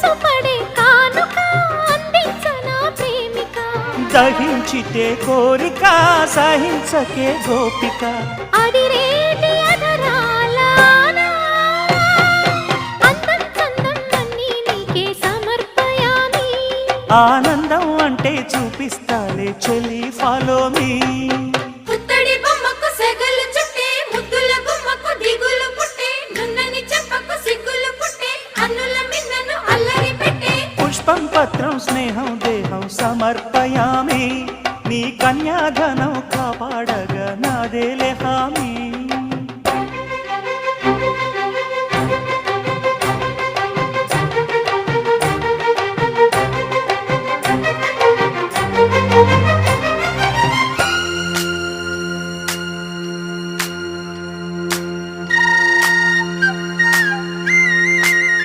మనసు పడే కానుక అందించనా ప్రేమిక. దహించితే కోరిక సహించకే గోపిక. అడిరేటి అధరాల అందం చందం అన్నీ నీకే సమర్పయామి. ఆనందం అంటే చూపిస్తాలే చెలి ఫాలో మీ పుత్తడి బొమ్మకు సెగలు చుట్టే ముద్దుల బొమ్మకు దిగులు పుట్టే నున్నని చెప్పకు సిగ్గులు పుట్టే అన్నుల పుష్పం పత్రం స్నేహం దేహం సమర్పయామి. నీ కన్యాధనం కాపాడగా నాదేలే హామీ